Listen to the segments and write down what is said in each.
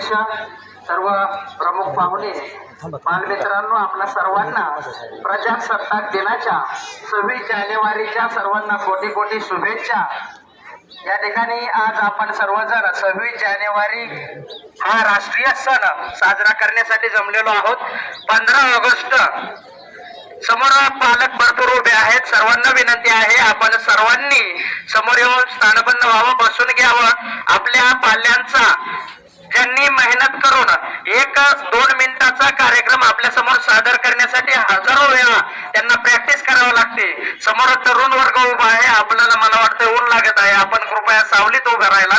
सर्व प्रमुख पाहुणे बालमित्रांनो आपल्या सर्वांना प्रजासत्ताक दिनाच्या सव्वीस जानेवारीच्या सर्वांना कोटी कोटी शुभेच्छा. या ठिकाणी आज आपण सर्वजण सव्वीस जानेवारी हा राष्ट्रीय सण साजरा करण्यासाठी जमलेलो आहोत. पंधरा ऑगस्ट समोर पालक भरपूर उभे आहेत. सर्वांना विनंती आहे आपण सर्वांनी समोर येऊन स्थानबद्ध व्हावं बसून घ्यावं. आपल्या पाल्यांचा ज्यांनी मेहनत करून एक दोन मिनिटाचा कार्यक्रम आपल्यासमोर सादर करण्यासाठी हजारो वेळा त्यांना प्रॅक्टिस करावं लागते. समोर तरुण वर्ग उभा आहे. आपल्याला मला वाटतं ऊन लागत आहे. आपण कृपया सावलीत उभं राहिला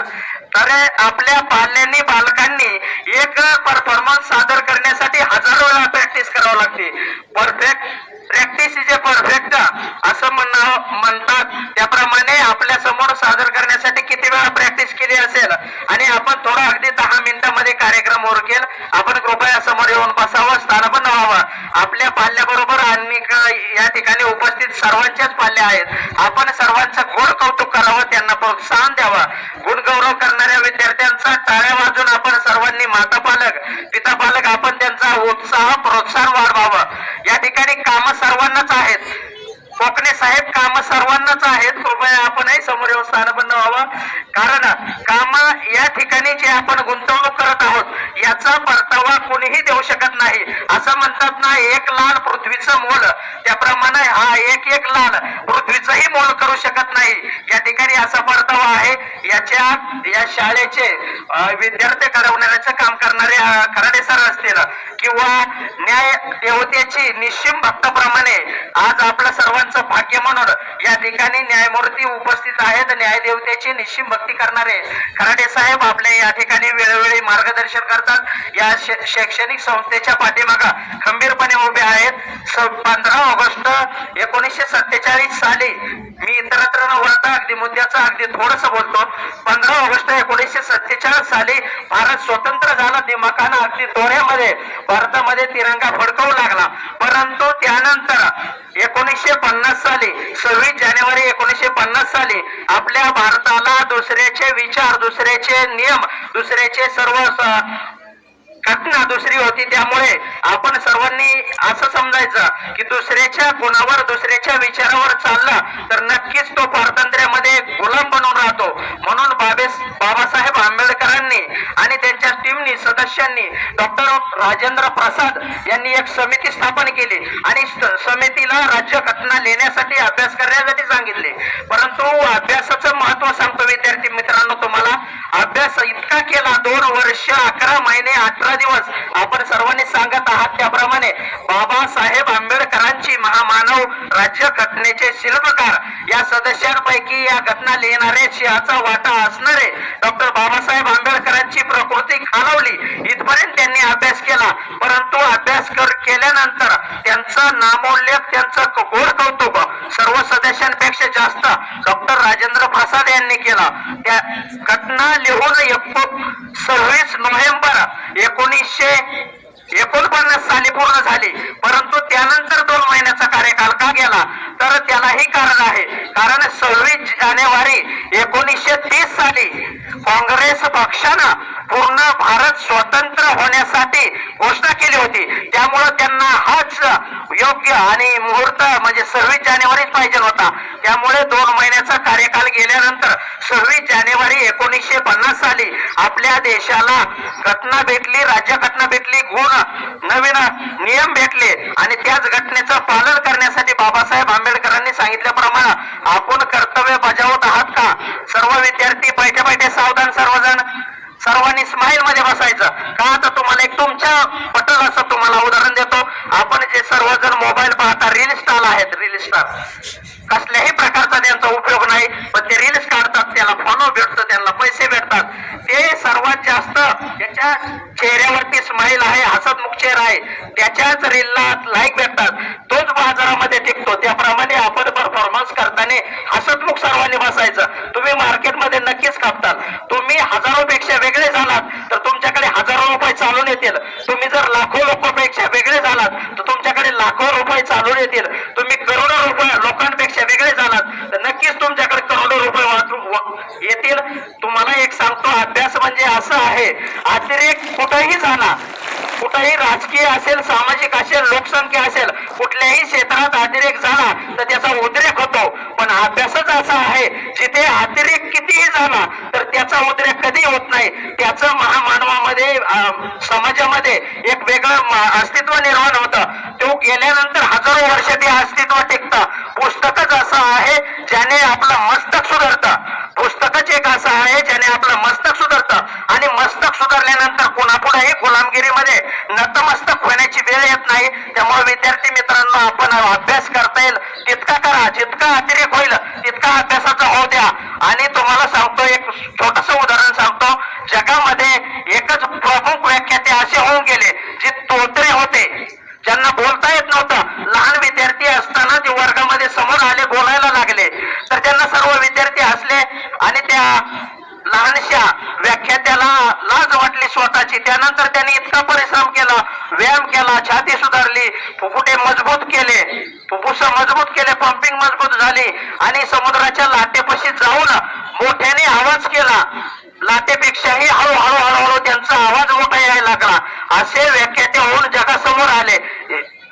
तर आपल्या पाल्यांनी बालकांनी एक परफॉर्मन्स सादर करण्यासाठी हजारो वेळा प्रॅक्टिस करावं लागते. Perfect practice is a perfect असं म्हणणं म्हणतात. त्याप्रमाणे आपल्यासमोर सादर करण्यासाठी किती वेळा प्रॅक्टिस केली असेल? आणि आपण थोडा अगदी दहा मिनिटांमध्ये कार्यक्रम उरकेल. आपण कृपया समोर येऊन बसावं. स्थानपन व्हावं. आपल्या पाल्याबरोबर आणि या ठिकाणी उपस्थित सर्वांच्याच पाल्या आहेत. आपण सर्वांचं गोड कौतुक करावं त्यांना प्रोत्साहन द्यावं. गुणगौरव करणाऱ्या विद्यार्थ्यांचा टाळ्या वाजून आपण सर्वांनी माता पालक पिता पालक आपण त्यांचा उत्साह प्रोत्साहन वाढवावं. या ठिकाणी काम सर्वांनाच आहेत. कोकणे साहेब काम सर्वांनाच आहेत. कृपया आपणही समोर येऊन स्थानबद्ध व्हावं. कारण काम या ठिकाणी जे आपण गुंतवणूक करत आहोत याचा परतावा कोणीही देऊ शकत नाही. असं म्हणतात ना एक लाल पृथ्वीचं मोल. त्याप्रमाणे हा एक एक लाल पृथ्वीचंही मोल करू शकत नाही. या ठिकाणी असा परतावा आहे. याच्या या शाळेचे विद्यार्थी घडवण्याचं काम करणारे खराडे सर असतील. किंवा न्याय देवतेची निश्चिम भक्ताप्रमाणे आज आपलं सर्वांचं भाग्य म्हणून या ठिकाणी न्यायमूर्ती उपस्थित आहेत. न्याय देवतेची निश्चिम भक्ती करणारे खराडे साहेब आपले या ठिकाणी वेळोवेळी मार्गदर्शन करतात. या शैक्षणिक संस्थेच्या पाठीमागा खंबीरपणे उभे आहेत. पंधरा ऑगस्ट एकोणीसशे सत्तेचाळीस साली मी इतरत्र न वळता अगदी मुद्द्याचा अगदी थोडस बोलतो. पंधरा एकोणीसशे सत्तेचाळीस साली भारत स्वतंत्र झाला. दिमाखानं अगदी दोऱ्यामध्ये भारतामध्ये तिरंगा फडकवू लागला. परंतु त्यानंतर एकोणीसशे पन्नास साली सव्वीस जानेवारी एकोणीसशे पन्नास साली आपल्या भारताला दुसऱ्याचे विचार दुसऱ्याचे नियम दुसऱ्याचे सर्व घटना दुसरी होती. त्यामुळे आपण सर्वांनी असं समजायचं की दुसऱ्याच्या गुणावर दुसऱ्याच्या विचारावर चालला तर नक्कीच तो स्वातंत्र्यामध्ये गुलाम बनून राहतो. म्हणून बाबे बाबासाहेब आंबेडकरांनी आणि त्यांच्या टीमनी सदस्यांनी डॉक्टर राजेंद्र प्रसाद यांनी एक समिती स्थापन केली आणि समितीला राज्य घटना लिहिण्यासाठी अभ्यास करण्यासाठी सांगितले. परंतु अभ्यासाचं महत्त्व सांगतो विद्यार्थी मित्रांनो तुम्हाला. अभ्यास इतका केला दोन वर्ष अकरा महिने अठरा दिवस आपण सर्वांनी सांगत आहात त्याप्रमाणे बाबासाहेब आंबेडकरांची महामानव राज्य घटनेचे शिल्पकार या सदस्यांपैकी या घटना लिहिणारे सिंहाचा वाटा असणारे डॉक्टर बाबासाहेब आंबेडकरांची प्रकृती खालवली. इथपर्यंत त्यांनी अभ्यास केला. परंतु अभ्यास कर केल्यानंतर त्यांचा नामोल्लेख त्यांचं गोड कौतुक सर्व सदस्यांपेक्षा जास्त डॉक्टर राजेंद्र प्रसाद यांनी केला. त्या घटना लिहून एको सव्वीस नोव्हेंबर एकोणीसशे एकोणपन्नास साली पूर्ण झाली. परंतु त्यानंतर दोन महिन्याचा कार्यकाल का गेला? तर त्यालाही कारण आहे. कारण सव्वीस जानेवारी एकोणीसशे तीस साली काँग्रेस पक्षानं पूर्ण भारत स्वतंत्र होण्यासाठी घोषणा केली होती. त्यामुळं त्यांना हाच योग्य आणि मुहूर्त म्हणजे सव्वीस जानेवारीच पाहिजे होता. त्यामुळे दोन महिन्याचा कार्यकाल गेल्यानंतर सव्वीस जानेवारी एकोणीसशे पन्नास साली आपल्या देशाला घटना भेटली राज्य घटना भेटली गुण नवीन नियम भेटले. आणि त्याच घटनेचं पालन करण्यासाठी बाबासाहेब आंबेडकरांनी सांगितल्याप्रमाणे आपण कर्तव्य बजावून आहात का सर्व विद्यार्थी बैठे बैठे सावधान सर्वजण सर्वांनी स्माईल मध्ये बसायचं का आता तुम्हाला एक तुमच्या पटल असं तुम्हाला उदाहरण देतो आपण जे सर्वजण मोबाईल पाहता रील स्टार आहेत रील स्टार कसल्याही प्रकारचा त्यांचा उपयोग नाही पण ते रील्स काढतात त्याला फॉलो भेटतो त्यांना पैसे भेटतात. ते सर्वात जास्त ज्याच्या चेहऱ्यावरती स्माईल आहे हसतमुख चेहरा आहे. त्याच्याच रीलला लाईक भेटतात. तोच बाजारामध्ये टिकतो. त्याप्रमाणे आपण परफॉर्मन्स करताना हसतमुख सर्वांनी बसायचं. तुम्ही मार्केटमध्ये नक्कीच कापतात. तुम्ही हजारोपेक्षा वेगळे झालात तर तुमच्याकडे हजारो रुपये चालून येतील. तुम्ही जर लाखो लोकांपेक्षा वेगळे झालात तर तुमच्याकडे लाखो रुपये चालून येतील तुम्ही करोडो रुपये लोकांपेक्षा वेगळे झालात तर नक्कीच तुमच्याकडे करोडो रुपये वाचू वा- येतील तुम्हाला एक सांगतो अभ्यास म्हणजे असं आहे अतिरेक कुठेही झाला कुठेही राजकीय असेल सामाजिक असेल लोकसंख्या असेल कुठल्याही क्षेत्रात अतिरेक झाला तर त्याचा उद्रेक होतो. पण अभ्यासच असा आहे जिथे अतिरेक कितीही झाला तर त्याचा उद्रेक कधी होत नाही. त्याचं महामानवामध्ये समाजामध्ये एक वेगळं अस्तित्व निर्माण होतं. तो गेल्यानंतर हजारो वर्ष ते अस्तित्व टिकतं. पुस्तकच असं आहे ज्याने आपलं मस्तक सुधारतं. पुस्तकच एक असं आहे ज्याने आपलं मस्तक सुधारतं आणि मस्तक सुधारल्यानंतर कोणापुढेही गुलामगिरीमध्ये नतमस्तक होण्याची वेळ येत नाही. त्यामुळे विद्यार्थी मित्रांनो आपण अभ्यास करता येईल. तितका करा जितका अतिरेक होईल तितका अभ्यासाचा होऊ द्या. आणि तुम्हाला सांगतो एक छोटस उदाहरण सांगतो. जगामध्ये एकच प्रमुख व्याख्याते असे होऊन गेले जे तोतरे होते. ज्यांना बोलता येत नव्हतं लहान विद्यार्थी असताना ते वर्गामध्ये समोर आले बोलायला लागले तर त्यांना सर्व विद्यार्थी हसले आणि त्या लहानशा व्याख्यात्याला लाज स्वतःची त्यानंतर त्यांनी इतका परिश्रम केला व्यायाम केला छाती सुधारली फुफुटे मजबूत केले. फुफ्फुस मजबूत केले पंपिंग मजबूत झाली. आणि समुद्राच्या लाटेपाशी जाऊन मोठ्याने आवाज केला. लाटेपेक्षाही हळूहळू हळूहळू त्यांचा आवाज मोठा यायला लागला. असे व्याख्याते होऊन जगासमोर आले.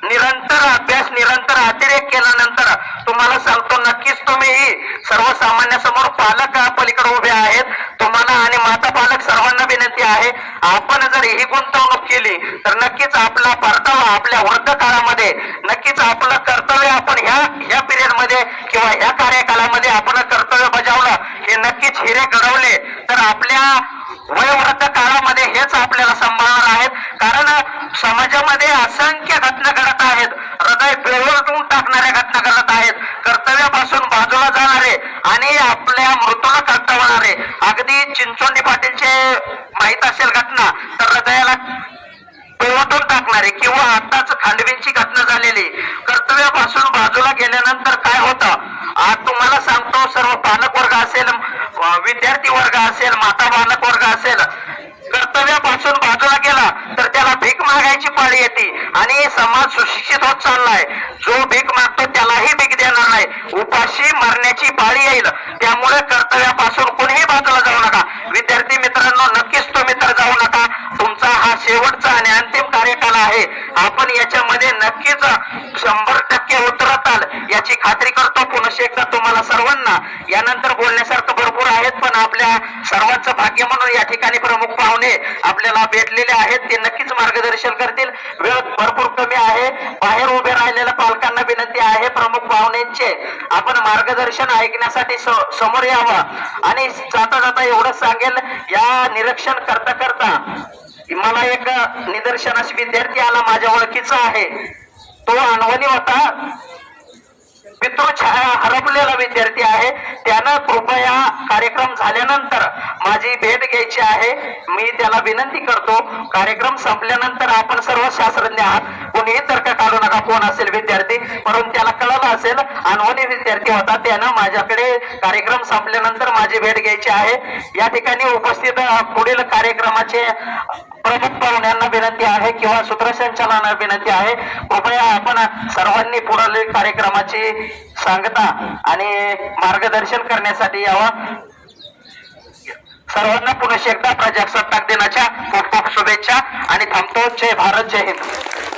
निरंतर अभ्यास निरंतर अतिरेक केल्यानंतर तुम्हाला सांगतो नक्कीच तुम्ही सर्वसामान्यासमोर पालक पलीकडे उभे आहेत. तुम्हाला आणि माता पालक सर्वांना विनंती आहे आपण जर ही गुंतवणूक केली तर नक्कीच आपला परतावा आपल्या वृद्ध काळामध्ये नक्कीच आपलं कर्तव्य आपण ह्या ह्या पिरियडमध्ये किंवा ह्या कार्यकालामध्ये आपण कर्तव्य बजावलं हे नक्कीच हिरे घडवले तर आपल्या वयोवृद्ध काळामध्ये हेच आपल्याला सांभाळणार आहेत. कारण समाजामध्ये असंख्य घटना घडत आहेत. हृदय पिळवटून टाकणाऱ्या घटना घडत आहेत. कर्तव्यापासून बाजूला जाणारे आणि आपल्या मृत्यूला कर्तवणारे अगदी चिंचोंडी पाटीलचे माहीत असेल घटना तर हृदयाला पिळवटून टाकणारे किंवा आताच खांडवींची घटना झालेली. कर्तव्यापासून बाजूला गेल्यानंतर काय होतं? आज तुम्हाला सांगतो सर्व पालक वर्ग असेल विद्यार्थी वर्ग असेल माता बालक वर्ग असेल कर्तव्यापासून बाजूला गेला तर त्याला भीक मागायची पाळी येते. आणि समाज सुशिक्षित होत चाललाय जो भीक मागतो त्यालाही भीक देणार नाही उपाशी मरण्याची पाळी येईल त्यामुळे कर्तव्यापासून कोणीही बाजूला जाऊ नका विद्यार्थी मित्रांनो नक्कीच तुम्ही तर जाऊ नका तुमचा हा शेवटचा आणि अंतिम कार्यकाल आहे आपण याच्यामध्ये नक्कीच शंभर टक्के उतरताल याची खात्री करतो पुन्हा एकदा तुम्हाला सर्वांना यानंतर बोलण्यासारखं भरपूर आहेत पण आपल्या सर्वांचं भाग्य म्हणून या ठिकाणी प्रमुख पाहुणे आपल्याला भेटलेले आहेत. ते नक्कीच मार्गदर्शन करतील. वेळ भरपूर कमी आहे. बाहेर उभे राहिलेल्या पालकांना विनंती आहे. प्रमुख पाहुण्यांचे आपण मार्गदर्शन ऐकण्यासाठी समोर यावं. आणि जाता जाता एवढंच सांगेल या निरीक्षण करता करता मला एक निदर्शनास विद्यार्थी आला माझ्या ओळखीचा आहे. तो अनवणी होता. छाया हरपलेला विद्यार्थी आहे. त्यानं कृपया कार्यक्रम झाल्यानंतर माझी भेट घ्यायची आहे. मी त्याला विनंती करतो कार्यक्रम संपल्यानंतर आपण सर्व शास्त्रज्ञ आहात. कोणीही तर्क काढू नका कोण असेल विद्यार्थी. परंतु त्याला कळलं असेल अनवणी विद्यार्थी होता त्यानं माझ्याकडे कार्यक्रम संपल्यानंतर माझी भेट घ्यायची आहे. या ठिकाणी उपस्थित पुढील कार्यक्रमाचे प्रमुख पाहुण्यांना विनंती आहे किंवा सूत्रसंचालनाला विनंती आहे. कृपया आपण सर्वांनी पुढील कार्यक्रमाची सांगता आणि मार्गदर्शन करण्यासाठी यावं. सर्वांना पुन्हा एकदा प्रजासत्ताक दिनाच्या खूप खूप शुभेच्छा आणि थांबतो. जय भारत जय हिंद.